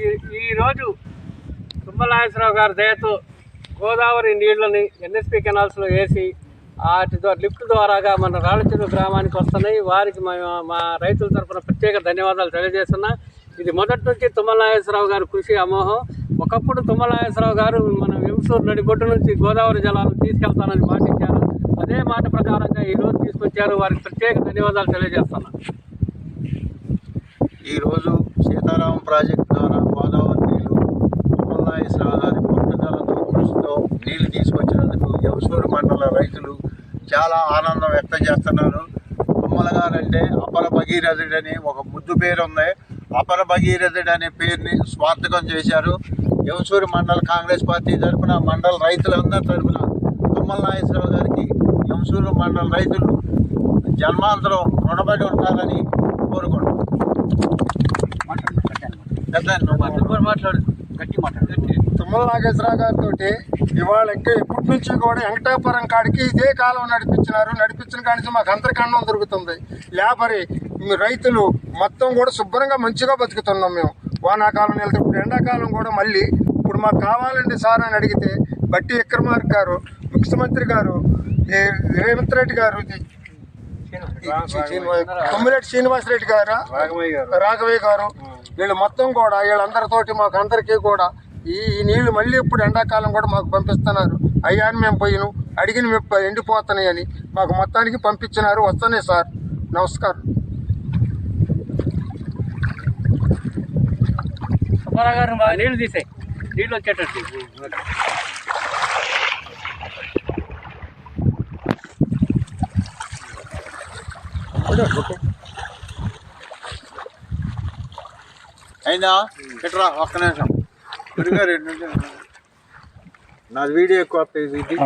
ఈ ఈరోజు తుమ్మలాగేశ్వరరావు గారి దయతో గోదావరి నీళ్ళని ఎన్ఎస్పి కెనాల్స్లో వేసి వాటి ద్వారా లిఫ్ట్ ద్వారాగా మన రాళ్ళచెరు గ్రామానికి వస్తున్నాయి. వారికి మా మా రైతుల తరఫున ప్రత్యేక ధన్యవాదాలు తెలియజేస్తున్నా. ఇది మొదటి నుంచి తుమ్మలాగేశ్వరరావు గారి కృషి అమోహం. ఒకప్పుడు తుమ్మలాగేశ్వరరావు గారు మన వెంసూరు నడిబొడ్డు నుంచి గోదావరి జలాలు తీసుకెళ్తానని మాటిచ్చారు. అదే మాట ప్రకారంగా ఈరోజు తీసుకొచ్చారు. వారికి ప్రత్యేక ధన్యవాదాలు తెలియజేస్తున్నా. ఈరోజు సీతారాం ప్రాజెక్టు ద్వారా గోదావరి నీళ్ళు తుమ్మలనాగేశ్వరరావు గారి పట్టుదలతో కృషితో నీళ్ళు తీసుకొచ్చినందుకు యవసూరు మండల రైతులు చాలా ఆనందం వ్యక్తం చేస్తున్నారు. అమ్మలగారంటే గారు అంటే అపర భగీరథుడు అని ఒక ముద్దు పేరు ఉంది. అపర భగీరథుడు అనే పేరుని స్వార్థకం చేశారు. యవసూరు మండల కాంగ్రెస్ పార్టీ తరఫున మండల రైతులందరి తరఫున అమ్మల నాగేశ్వరరావు గారికి యవసూరు మండల రైతులు జన్మాంతరం రుణపడి ఉంటారని తుమ్మల నాగేశ్వరరావు గారితో ఇవాళ ఇంకా ఎప్పటి నుంచి కూడా వెంకటాపురం కాడికి ఇదే కాలం నడిపించినారు. నడిపించిన కాడి నుంచి మాకు అన్నం దొరుకుతుంది. లేబరి రైతులు మొత్తం కూడా శుభ్రంగా మంచిగా బతుకుతున్నాం మేము. వానాకాలం వెళ్తే ఇప్పుడు ఎండాకాలం కూడా మళ్ళీ ఇప్పుడు మాకు కావాలండి సార్ అని అడిగితే బట్టి విక్రమార్క గారు ముఖ్యమంత్రి గారు రేవంత్ రెడ్డి గారు కొమ్మిరెడ్డి శ్రీనివాసరెడ్డి గారు? రాఘవయ్య గారు. వీళ్ళు మొత్తం కూడా వీళ్ళందరితోటి మాకు అందరికీ కూడా ఈ ఈ నీళ్ళు మళ్ళీ ఇప్పుడు ఎండాకాలం కూడా మాకు పంపిస్తున్నారు. అయ్యా అని మేము పోయిను అడిగిన మేము ఎండిపోతున్నాయి అని మాకు మొత్తానికి పంపించినారు. వస్తున్నాయి సార్. నమస్కారం. తీసాయి. నీళ్ళు వచ్చేటట్టు. అయిందా? ఇట్రా ఒక్క నిమిషం. రెండు నిమిషం నాది వీడియో ఎక్కువ ఇది